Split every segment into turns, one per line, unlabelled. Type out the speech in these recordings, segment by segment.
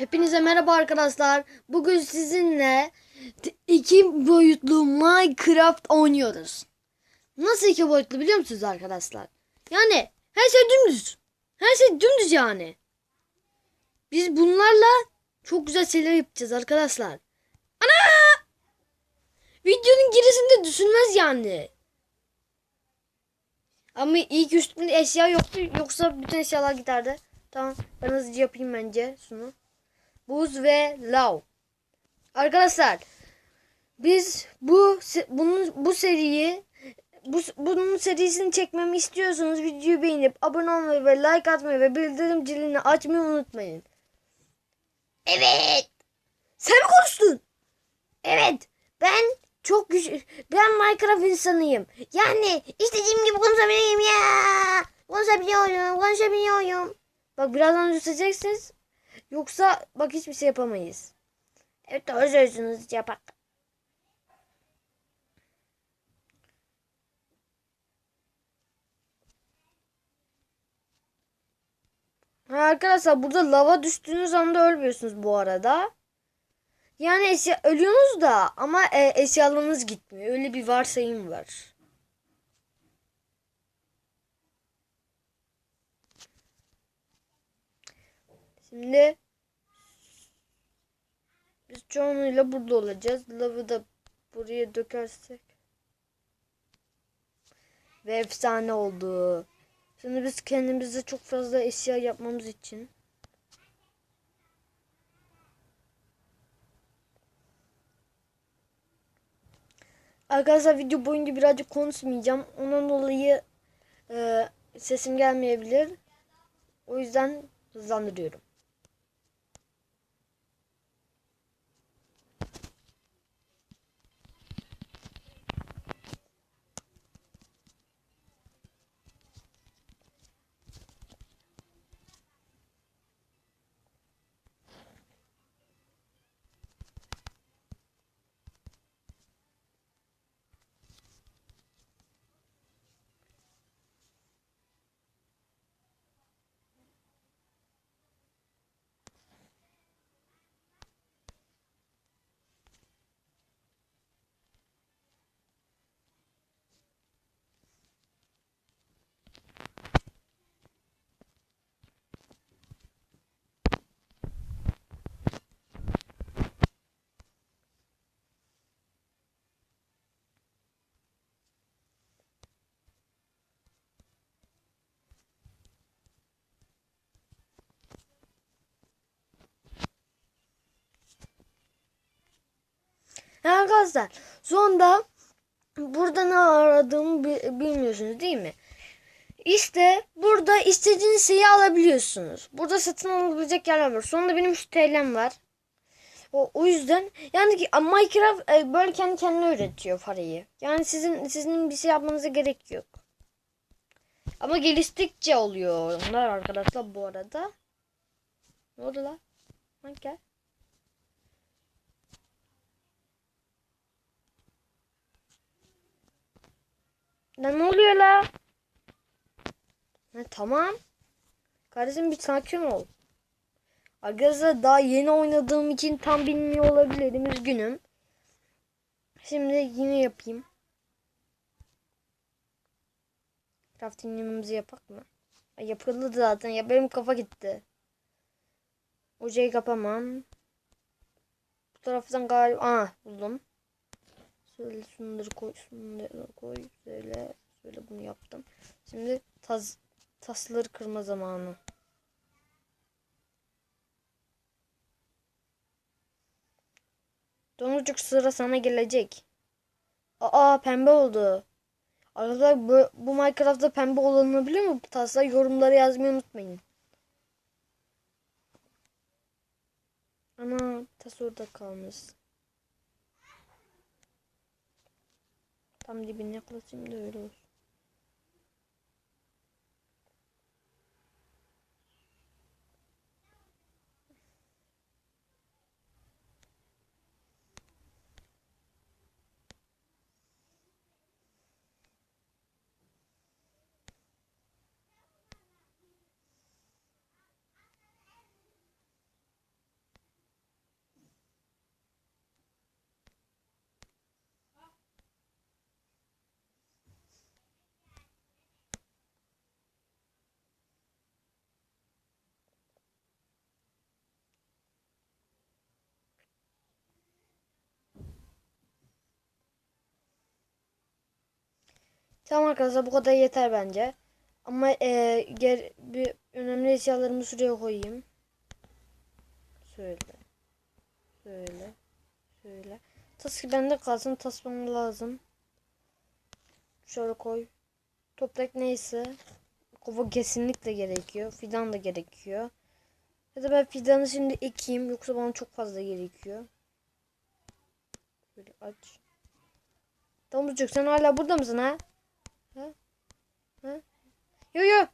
Hepinize merhaba arkadaşlar. Bugün sizinle iki boyutlu Minecraft oynuyoruz. Nasıl iki boyutlu biliyor musunuz arkadaşlar? Yani her şey dümdüz. Her şey dümdüz yani. Biz bunlarla çok güzel şeyler yapacağız arkadaşlar. Ana! Videonun gerisinde düşünmez yani. Ama ilk üstünde eşya yoktu. Yoksa bütün eşyalar giderdi. Tamam. Ben hızlıca yapayım bence şunu. Buz ve lav. Arkadaşlar biz bu bunun bu seriyi bu bunun serisini çekmemi istiyorsanız videoyu beğenip abone olmayı ve like atmayı ve bildirim zilini açmayı unutmayın. Evet. Sen mi konuştun? Evet. Ben çok güçlü. Ben Minecraft insanıyım. Yani istediğim gibi konuşabilirim ya. Konuşabiliyorum. Konuşabiliyorum. Bak birazdan düşeceksiniz. Yoksa bak hiçbir şey yapamayız. Evet doğru söylüyorsunuz yapak. Ha, arkadaşlar burada lava düştüğünüz anda ölmüyorsunuz bu arada. Yani eşya ölüyorsunuz da ama e, eşyalarınız gitmiyor. Öyle bir varsayım var. Şimdi biz çoğunluğuyla burada olacağız. Lavı da buraya dökersek. Ve efsane oldu. Şimdi biz kendimize çok fazla eşya yapmamız için. Arkadaşlar video boyunca birazcık konuşmayacağım. Ondan dolayı e, sesim gelmeyebilir. O yüzden hızlandırıyorum. Arkadaşlar sonunda burada ne aradığımı bi- bilmiyorsunuz değil mi? İşte burada istediğiniz şeyi alabiliyorsunuz. Burada satın alabilecek yerler var. Sonunda benim şu TL'm var. O, o yüzden yani ki Minecraft e, böyle kendi kendine üretiyor parayı. Yani sizin sizin bir şey yapmanıza gerek yok. Ama geliştikçe oluyor onlar arkadaşlar bu arada. Ne oldu lan? Lan. Ne oluyor la? Ha, tamam. Kardeşim bir sakin ol. Arkadaşlar daha yeni oynadığım için tam bilmiyor olabilirim. Üzgünüm. Şimdi yine yapayım. Crafting'imizi yapak mı? Ay, yapıldı zaten. Ya benim kafa gitti. Ocağı kapamam. Bu taraftan galiba... Aa buldum. Şöyle şunları koy, şunları koy. Şöyle, şöyle bunu yaptım. Şimdi tas, tasları kırma zamanı. Domuzcuk sıra sana gelecek. Aa pembe oldu. Arkadaşlar bu, bu Minecraft'ta pembe olanabilir mi? Taslar yorumlara yazmayı unutmayın. Ana tas orada kalmış. Tam dibine yaklaşayım da öyle olsun. Tamam arkadaşlar bu kadar yeter bence. Ama e, ger bir önemli eşyalarımı şuraya koyayım. Şöyle. Şöyle. Şöyle. Tas ki bende kalsın. Tas bana lazım. Şöyle koy. Toprak neyse. Kova kesinlikle gerekiyor. Fidan da gerekiyor. Ya da ben fidanı şimdi ekeyim. Yoksa bana çok fazla gerekiyor. Böyle aç. Domuzcuk sen hala burada mısın ha? Ha? Ha? Yo yo.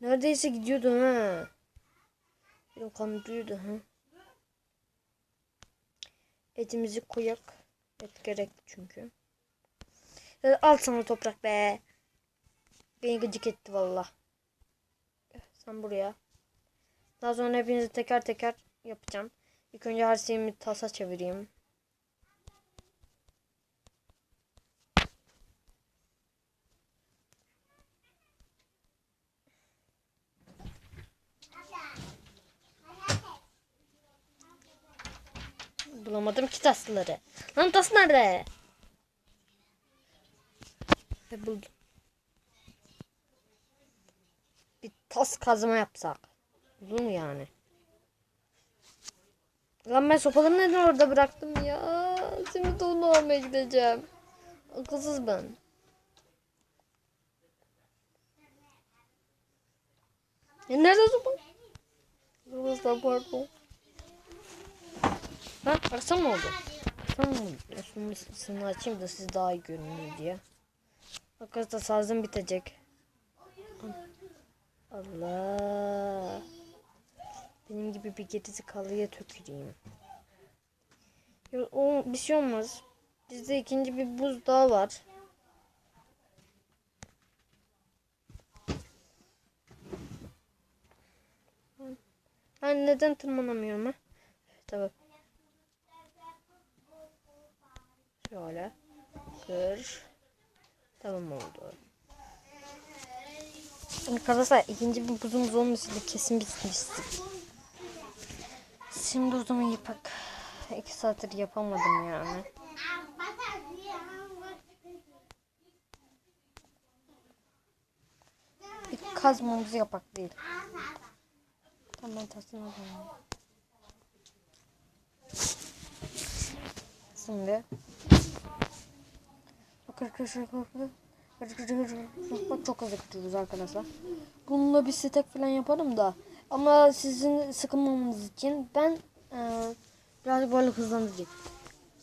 Neredeyse gidiyordu ha. Benim kanım duyuyordu ha. Etimizi koyak. Et gerekli çünkü. Ya Al sana toprak be. Beni gıcık etti valla. Sen buraya. Daha sonra hepinizi teker teker yapacağım. İlk önce her şeyimi tasa çevireyim. Bulamadım ki tasları. Lan tas nerede? Buldum. Bir tas kazma yapsak. Olur mu yani? Lan ben sopaları neden orada bıraktım ya? Şimdi onu almaya gideceğim. Akılsız ben. Ya nerede sopa? Arkadaşlar pardon. Ha baksana ne oldu? Baksana ne oldu? Isısını açayım da siz daha iyi görünür diye. Arkadaşlar sazım bitecek. Allah. Benim gibi bir gerizekalıya tüküreyim. Ya, o bir şey olmaz. Bizde ikinci bir buz daha var. Ben neden tırmanamıyorum ha? Tabii. Şöyle. Kır. Tamam oldu. Arkadaşlar ikinci bir buzumuz olmasaydı kesin bitmiştik. Şimdi o zaman yapak. İki saattir yapamadım yani. Bir kazmamızı yapak değil. Tamam ben tasını alayım. Şimdi. Çok hızlı kırıyoruz arkadaşlar. Bununla bir stek falan yaparım da. Ama sizin sıkılmamanız için ben e, biraz böyle hızlandırayım.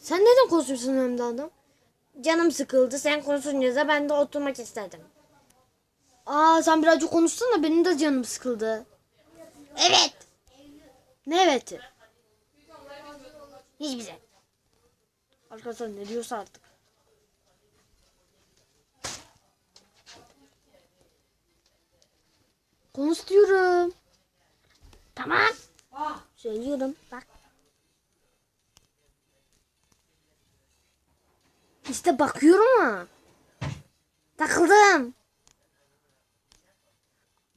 Sen neden konuşuyorsun hem adam? Canım sıkıldı. Sen konuşunca da ben de oturmak istedim. Aa sen birazcık konuşsana benim de canım sıkıldı. Evet. Ne evet? Hiçbir şey. Arkadaşlar ne diyorsa artık. Konuş diyorum. Tamam. Söylüyorum bak. İşte bakıyorum ama. Takıldım.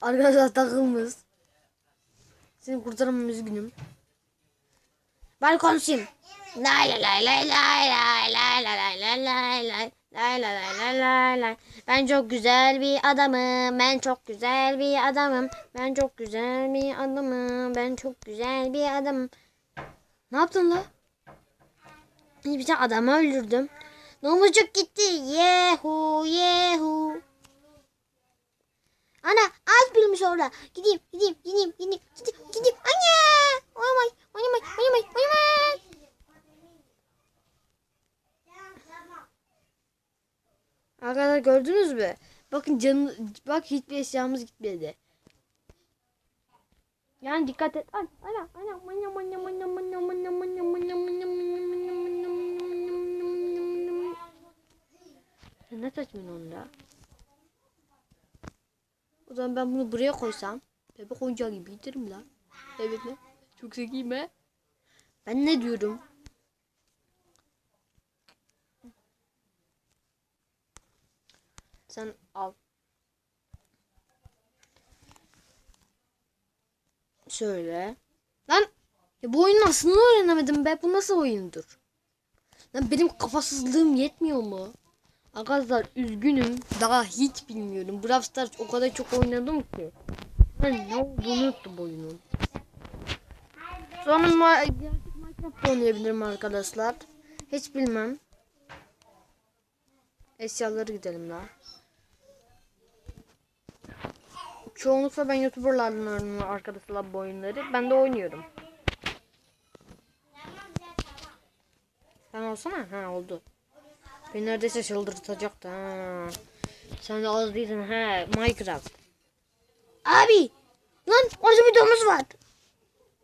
Arkadaşlar takılmış. Seni kurtaramam üzgünüm. Ben konuşayım. Lay lay lay lay lay lay lay lay lay lay lay lay lay lay lay lay lay Ben çok güzel bir adamım. Ben çok güzel bir adamım. Ben çok güzel bir adamım. Ben çok güzel bir adamım. Ne yaptın la? Bir tane adamı öldürdüm. Domuzcuk gitti. Yehu yehu. Ana az bilmiş orada. Gideyim gideyim gideyim gideyim gideyim gideyim. Anne. Oynamay oynamay oynamay oynamay. Arkadaşlar gördünüz mü? Bakın canı bak hiçbir eşyamız gitmedi. Yani dikkat et. Ay, ana, ana, manya, manya, manya, manya, manya, manya, manya, manya, manya, manya, manya, manya, manya, manya. Sen ne saçmalıyorsun onda? O zaman ben bunu buraya koysam bebek oyuncağı gibi giderim lan. Evet mi? Çok zekiyim he. Ben ne diyorum? Sen al. Şöyle. Lan ya bu oyunu aslında öğrenemedim be. Bu nasıl oyundur? Lan benim kafasızlığım yetmiyor mu? Arkadaşlar üzgünüm. Daha hiç bilmiyorum. Brawl Stars o kadar çok oynadım ki. Ben ne olduğunu unuttum oyunun. Sonra ma gerçek Minecraft oynayabilirim arkadaşlar. Hiç bilmem. Eşyaları gidelim daha. Çoğunlukla ben YouTuber'lardan oynuyorum arkadaşlar bu oyunları. Ben de oynuyorum. Sen olsana. Ha oldu. Beni neredeyse çıldırtacaktı. Ha. Sen de az değilsin. Ha Minecraft. Abi. Lan orada bir domuz var.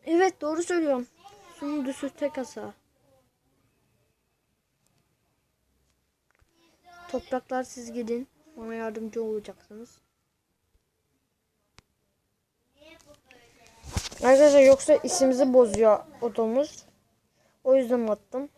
Evet doğru söylüyorum. Sunu düşür tek asa. Topraklar siz gidin. Bana yardımcı olacaksınız. Arkadaşlar yoksa işimizi bozuyor o domuz. O yüzden attım.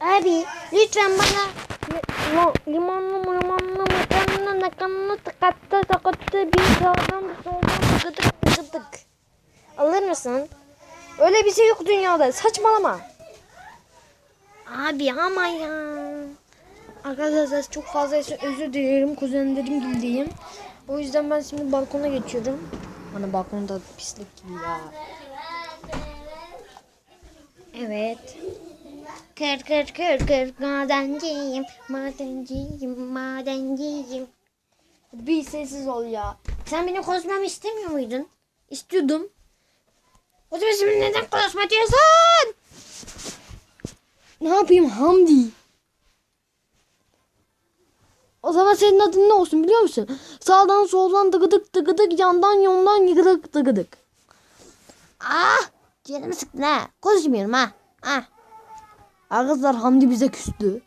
Abi lütfen bana li- limonlu limonlu makarna nakanlı tıkattı takattı bir sağdan soldan gıdık gıdık. Alır mısın? Öyle bir şey yok dünyada. Saçmalama. Abi ama ya. Arkadaşlar çok fazla özür dilerim. Kuzenlerim gibiyim. O yüzden ben şimdi balkona geçiyorum. Hani balkonda pislik gibi ya. Evet. Kır kır kır kır madenciyim, madenciyim, madenciyim. Bir sessiz ol ya. Sen benim konuşmamı istemiyor muydun? İstiyordum. O zaman şimdi neden konuşma diyorsun? Ne yapayım Hamdi? O zaman senin adın ne olsun biliyor musun? Sağdan soldan dıgıdık dıgıdık yandan yandan yıgıdık dıgıdık. Ah! Canımı sıktın ha. Konuşmuyorum ha. Ah. Arkadaşlar Hamdi bize küstü.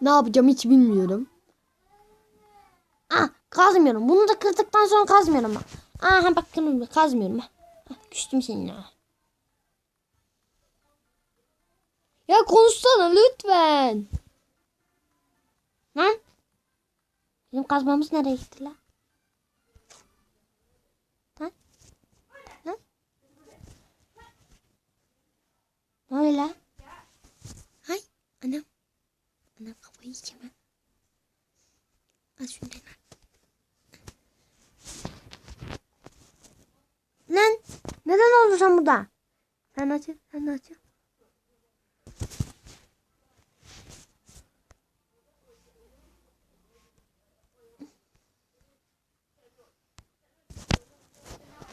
Ne yapacağım hiç bilmiyorum. Ah kazmıyorum. Bunu da kırdıktan sonra kazmıyorum. ha. Aha bak bunu kazmıyorum. Ah, Küstüm seninle. Ya konuşsana lütfen. Lan. Bizim kazmamız nereye gitti la? Lan. Lan. Ne oluyor la? Hay anam. Anam kafayı yiyeceğim ha. Al şunu lan. Lan. Neden oldu sen burada? Sen açıl. Sen açıl.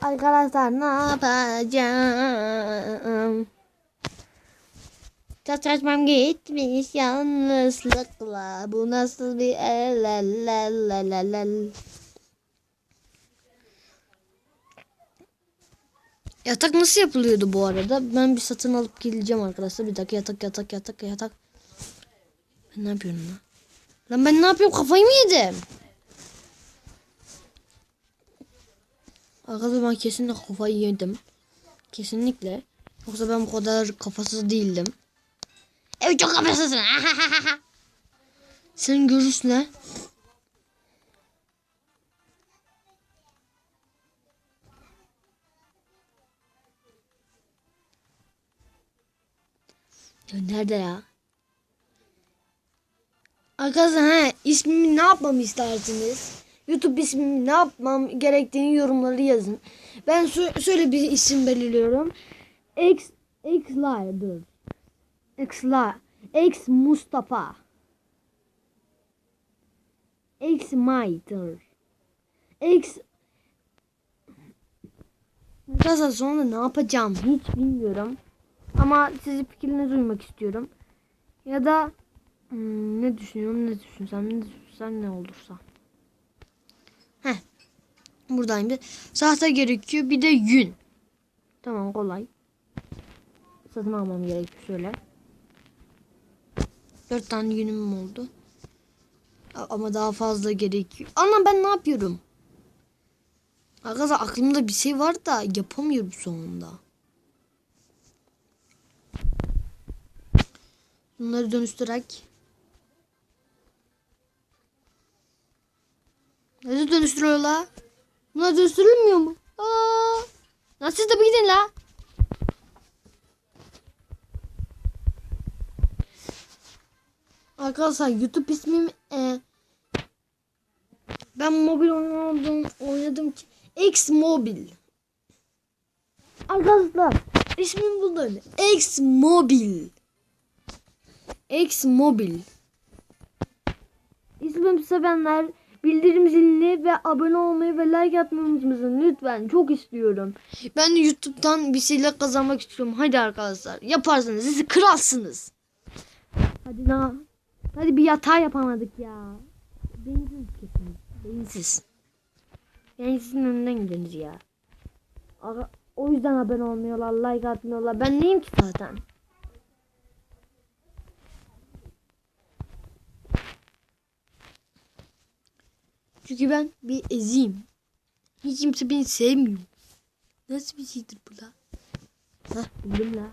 Arkadaşlar ne yapacağım? Çatışmam gitmiş yalnızlıkla. Bu nasıl bir el el el el el el. Yatak nasıl yapılıyordu bu arada? Ben bir satın alıp geleceğim arkadaşlar. Bir dakika yatak yatak yatak yatak. Ben ne yapıyorum lan? Lan ben ne yapıyorum? Kafayı mı yedim? Arkadaşlar ben kesinlikle kafayı yedim. Kesinlikle. Yoksa ben bu kadar kafasız değildim. Evet çok kafasızsın. Sen görürsün ha. Ya nerede ya? Arkadaşlar ha ismimi ne yapmamı istersiniz? YouTube ismimi ne yapmam gerektiğini yorumları yazın. Ben şöyle bir isim belirliyorum. X X dur. X X Mustafa. X Maytır. X Arkadaşlar sonra ne yapacağım hiç bilmiyorum. Ama sizi fikirlerinizi duymak istiyorum. Ya da hmm, ne düşünüyorum ne düşünsem ne düşünsem ne olursa. Buradayım bir. Sahte gerekiyor bir de yün. Tamam kolay. Satın almam gerekiyor şöyle. Dört tane yünüm oldu. Ama daha fazla gerekiyor. Anam ben ne yapıyorum? Arkadaşlar aklımda bir şey var da yapamıyorum sonunda. Bunları dönüştürerek. Nasıl dönüştürüyor la? Bunlar dönüştürülmüyor mu? Aa! Lan siz de bir gidin la. Arkadaşlar YouTube ismim e, ben mobil oynadım oynadım ki X Mobil. Arkadaşlar ismim bu böyle. X Mobil. X Mobil. İsmimi sevenler bildirim zilini ve abone olmayı ve like atmayı lütfen çok istiyorum. Ben de YouTube'dan bir şeyler kazanmak istiyorum. Hadi arkadaşlar yaparsınız siz kralsınız. Hadi na. Hadi bir yatağı yapamadık ya. Beyinsiz kesin. Beyinsiz. Beyinsizin önünden gideriz ya. O yüzden abone olmuyorlar, like atmıyorlar. Ben neyim ki zaten? Çünkü ben bir eziyim. Hiç kimse beni sevmiyor. Nasıl bir şeydir bu la? Hah bildim la.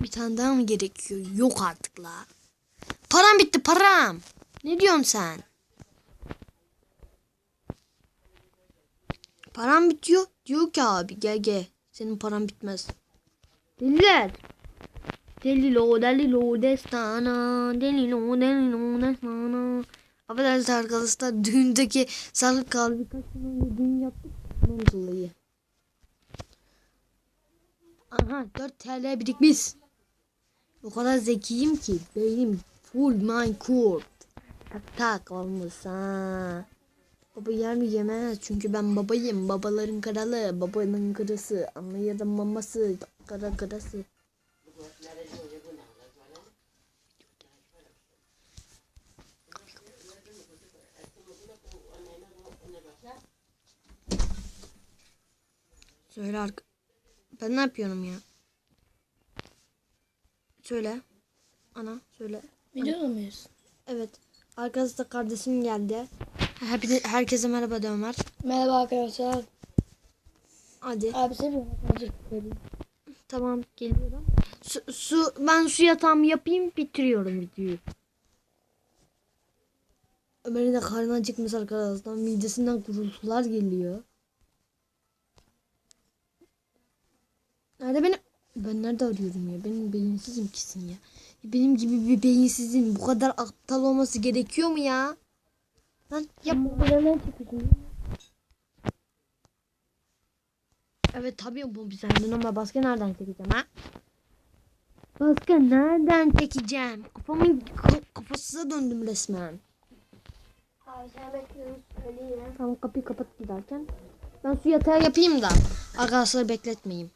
Bir tane daha mı gerekiyor? Yok artık la. Param bitti param. Ne diyorsun sen? Param bitiyor. Diyor ki abi gel gel. Senin paran bitmez. Deliler. Delilo delilo destana delilo delilo destana Affedersiniz arkadaşlar düğündeki sağlık kaldı birkaç sene önce düğün yaptık bunun dolayı. Aha 4 TL birikmiş. O kadar zekiyim ki beynim full Minecraft. Tak tak olmuş ha. Baba yer mi yemez çünkü ben babayım babaların kralı babanın karısı anlayarım maması kara karası. Söyle arka. Ben ne yapıyorum ya? Söyle. Ana söyle.
Videoda mıyız?
Evet. Arkadaşlar kardeşim geldi. Hepine, herkese merhaba de Ömer.
Merhaba arkadaşlar.
Hadi.
Abi vereyim.
Tamam geliyorum. Su, su ben su yatağımı yapayım bitiriyorum videoyu. Ömer'in de karnı acıkmış arkadaşlar. Midesinden gurultular geliyor. Nerede benim? Ben nerede arıyorum ya? Benim beyinsizim kesin ya. Benim gibi bir beyinsizin bu kadar aptal olması gerekiyor mu ya? Lan yap.
Buradan.
Evet tabii bu güzeldi ama başka nereden çekeceğim ha? Başka nereden çekeceğim? Kafamın ka- kafasına döndüm resmen. Tamam kapıyı kapat giderken. Ben su yatağı yapayım da. Arkadaşlar bekletmeyeyim.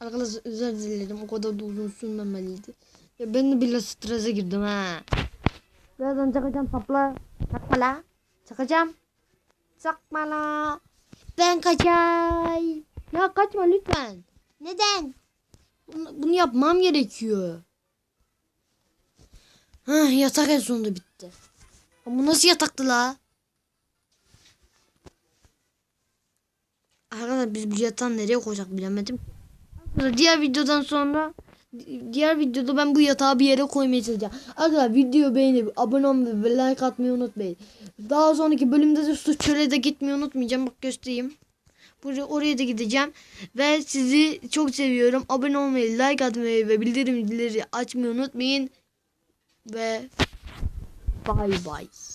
Arkadaşlar özür dilerim. O kadar da uzun sürmemeliydi. Ya ben de bile strese girdim ha. Birazdan çakacağım sapla. Çakma la. Çakacağım. Çakma la. Ben kaçay. Ya kaçma lütfen. Neden? Bunu, bunu yapmam gerekiyor. Hah yatak en sonunda bitti. Ama nasıl yataktı la? Arkadaşlar biz bu yatağı nereye koyacak bilemedim. Diğer videodan sonra diğer videoda ben bu yatağı bir yere koymaya çalışacağım. Arkadaşlar videoyu beğenip abone olmayı ve like atmayı unutmayın. Daha sonraki bölümde de su çöle de gitmeyi unutmayacağım. Bak göstereyim. Buraya, oraya da gideceğim. Ve sizi çok seviyorum. Abone olmayı, like atmayı ve bildirimleri açmayı unutmayın. Ve bye bye.